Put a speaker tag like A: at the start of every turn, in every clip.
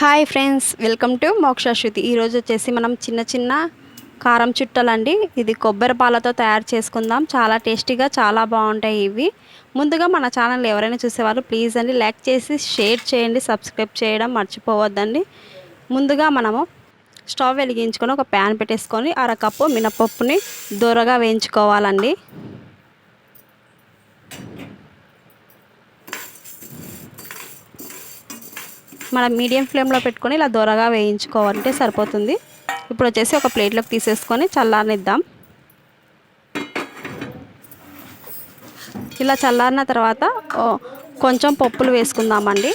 A: Hi friends welcome to మోక్ష శృతి. ఈరోజు వచ్చేసి మనం చిన్న చిన్న కారం చుట్టలండి. ఇది కొబ్బరి పాలతో తయారు చేసుకుందాం. చాలా టేస్టీగా చాలా బాగుంటాయి ఇవి. ముందుగా మన ఛానల్ ఎవరైనా చూసేవాళ్ళు ప్లీజ్ అండి లైక్ చేసి షేర్ చేయండి సబ్స్క్రైబ్ చేయడం మర్చిపోవద్దండి. ముందుగా మనము స్టవ్ వెలిగించుకొని ఒక ప్యాన్ పెట్టేసుకొని అరకప్పు మినపప్పుని దూరగా వేయించుకోవాలండి. మనం మీడియం ఫ్లేమ్లో పెట్టుకొని ఇలా దొరగా వేయించుకోవాలంటే సరిపోతుంది. ఇప్పుడు వచ్చేసి ఒక ప్లేట్లోకి తీసేసుకొని చల్లారనిద్దాం. ఇలా చల్లారిన తర్వాత కొంచెం పప్పులు వేసుకుందామండి.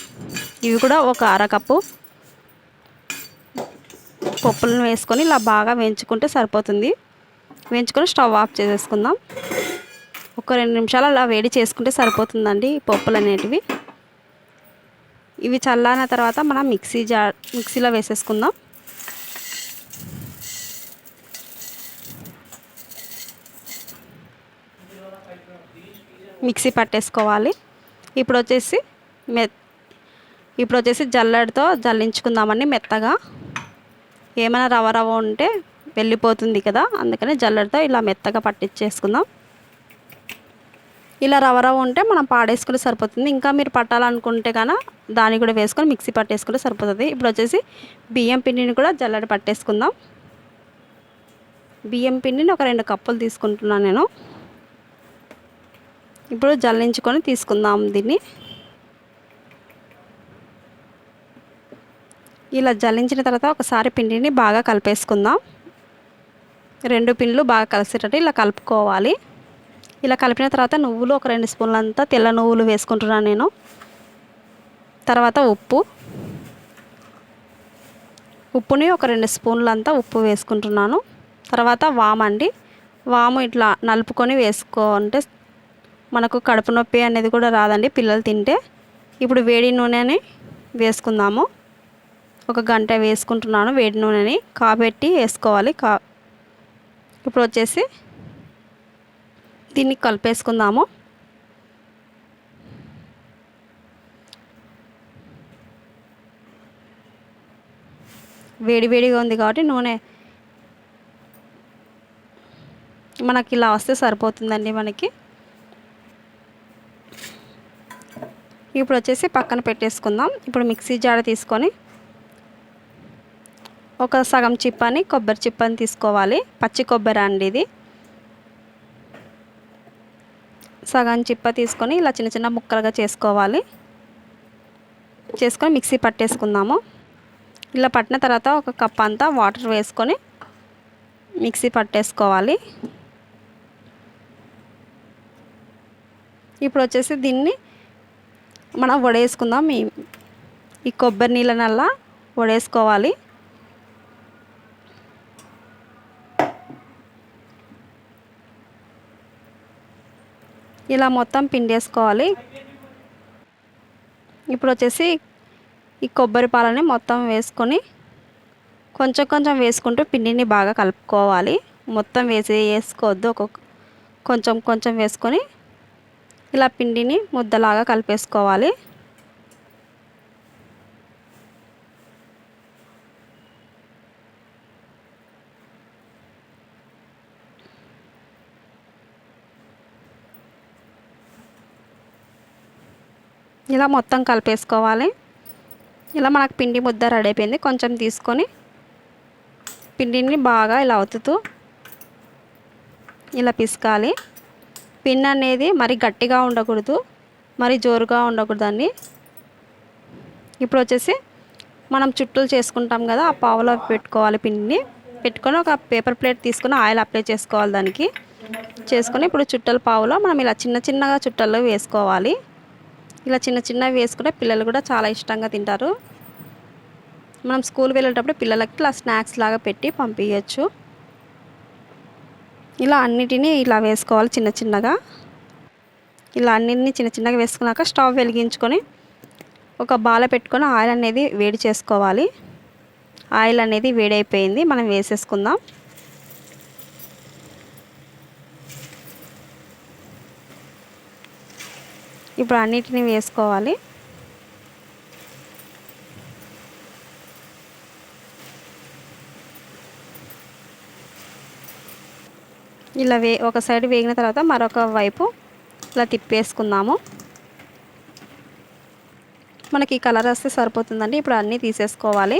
A: ఇవి కూడా ఒక అరకప్పు. పప్పులను వేసుకొని ఇలా బాగా వేయించుకుంటే సరిపోతుంది. వేయించుకొని స్టవ్ ఆఫ్ చేసేసుకుందాం. ఒక రెండు నిమిషాలు అలా వేడి చేసుకుంటే సరిపోతుందండి పప్పులు అనేటివి ఇవి చల్లారిన తర్వాత మనం మిక్సీ జా మిక్సీలో వేసేసుకుందాం. మిక్సీ పట్టేసుకోవాలి. ఇప్పుడు వచ్చేసి మె ఇప్పుడు వచ్చేసి జల్లెడతో జల్లించుకుందామండి మెత్తగా. ఏమైనా రవ రవ ఉంటే వెళ్ళిపోతుంది కదా అందుకని జల్లెడతో ఇలా మెత్తగా పట్టించేసుకుందాం. ఇలా రవ రవ ఉంటే మనం పాడేసుకుంటే సరిపోతుంది. ఇంకా మీరు పట్టాలనుకుంటే కనుక దాన్ని కూడా వేసుకొని మిక్సీ పట్టేసుకుంటే సరిపోతుంది. ఇప్పుడు వచ్చేసి బియ్యం పిండిని కూడా జల్లడి పట్టేసుకుందాం. బియ్యం పిండిని ఒక రెండు కప్పులు తీసుకుంటున్నాను నేను. ఇప్పుడు జల్లించుకొని తీసుకుందాం దీన్ని. ఇలా జల్లించిన తర్వాత ఒకసారి పిండిని బాగా కలిపేసుకుందాం. రెండు పిండ్లు బాగా కలిసేటట్టు ఇలా కలుపుకోవాలి. ఇలా కలిపిన తర్వాత నువ్వులు ఒక రెండు స్పూన్లంతా తెల్ల నువ్వులు వేసుకుంటున్నాను నేను. తర్వాత ఉప్పు. ఉప్పుని ఒక రెండు స్పూన్లంతా ఉప్పు వేసుకుంటున్నాను. తర్వాత వామండి వాము ఇట్లా నలుపుకొని వేసుకోంటే మనకు కడుపు నొప్పి అనేది కూడా రాదండి పిల్లలు తింటే. ఇప్పుడు వేడి నూనెని వేసుకుందాము. ఒక గంట వేసుకుంటున్నాను వేడి నూనెని. కాపెట్టి వేసుకోవాలి. కా ఇప్పుడు వచ్చేసి దీన్ని కలిపేసుకుందాము. వేడివేడిగా ఉంది కాబట్టి నూనె మనకి ఇలా వస్తే సరిపోతుందండి మనకి. ఇప్పుడు వచ్చేసి పక్కన పెట్టేసుకుందాం. ఇప్పుడు మిక్సీ జాడ తీసుకొని ఒక సగం చిప్పని కొబ్బరి చిప్పని తీసుకోవాలి. పచ్చి కొబ్బరి అండి ఇది. సగం చిప్ప తీసుకొని ఇలా చిన్న చిన్న ముక్కలుగా చేసుకోవాలి. చేసుకొని మిక్సీ పట్టేసుకుందాము. ఇలా పట్టిన తర్వాత ఒక కప్ అంతా వాటర్ వేసుకొని మిక్సీ పట్టేసుకోవాలి. ఇప్పుడు వచ్చేసి దీన్ని మనం వడేసుకుందాం. ఈ ఈ కొబ్బరి నీళ్ళనల్లా వడేసుకోవాలి. ఇలా మొత్తం పిండేసుకోవాలి. ఇప్పుడు వచ్చేసి ఈ కొబ్బరి పాలని మొత్తం వేసుకొని కొంచెం కొంచెం వేసుకుంటూ పిండిని బాగా కలుపుకోవాలి. మొత్తం వేసి వేసుకోవద్దు. ఒక్కొక్క కొంచెం కొంచెం వేసుకొని ఇలా పిండిని ముద్దలాగా కలిపేసుకోవాలి. ఇలా మొత్తం కలిపేసుకోవాలి. ఇలా మనకు పిండి ముద్ద రెడీ అయిపోయింది. కొంచెం తీసుకొని పిండిని బాగా ఇలా ఒత్తుతూ ఇలా పిసకాలి. పిండి అనేది మరి గట్టిగా ఉండకూడదు మరి జోరుగా ఉండకూడదండి. ఇప్పుడు వచ్చేసి మనం చుట్టలు చేసుకుంటాం కదా ఆ పావులో పెట్టుకోవాలి పిండిని. పెట్టుకొని ఒక పేపర్ ప్లేట్ తీసుకొని ఆయిల్ అప్లై చేసుకోవాలి దానికి. చేసుకొని ఇప్పుడు చుట్టల పావులో మనం ఇలా చిన్న చిన్నగా చుట్టలు వేసుకోవాలి. ఇలా చిన్న చిన్నవి వేసుకుంటే పిల్లలు కూడా చాలా ఇష్టంగా తింటారు. మనం స్కూల్ వెళ్ళేటప్పుడు పిల్లలకి ఇలా స్నాక్స్ లాగా పెట్టి పంపించచ్చు ఇలా అన్నిటినీ ఇలా వేసుకోవాలి చిన్న చిన్నగా. ఇలా అన్నిటినీ చిన్న చిన్నగా వేసుకున్నాక స్టవ్ వెలిగించుకొని ఒక బాల పెట్టుకొని ఆయిల్ అనేది వేడి చేసుకోవాలి. ఆయిల్ అనేది వేడైపోయింది. మనం వేసేసుకుందాం. ఇప్పుడు అన్నిటిని వేసుకోవాలి. ఇలా వే ఒక సైడ్ వేగిన తర్వాత మరొక వైపు ఇలా తిప్పేసుకుందాము. మనకి కలర్ వస్తే సరిపోతుందండి. ఇప్పుడు అన్నీ తీసేసుకోవాలి.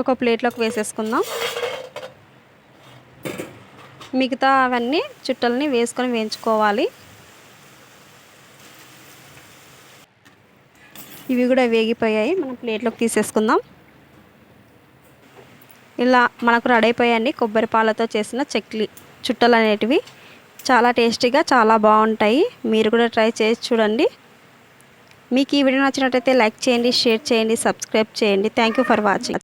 A: ఒక ప్లేట్లోకి వేసేసుకుందాం. మిగతా అవన్నీ చుట్టల్ని వేసుకొని వేయించుకోవాలి. ఇవి కూడా వేగిపోయాయి. మనం ప్లేట్లోకి తీసేసుకుందాం. ఇలా మనకు రెడీ అయిపోయాయండి కొబ్బరి పాలతో చేసిన చెక్లీ చుట్టలు అనేటివి. చాలా టేస్టీగా చాలా బాగుంటాయి. మీరు కూడా ట్రై చేసి చూడండి. మీకు ఈ వీడియో నచ్చినట్టయితే లైక్ చేయండి షేర్ చేయండి సబ్స్క్రైబ్ చేయండి. Thank you for watching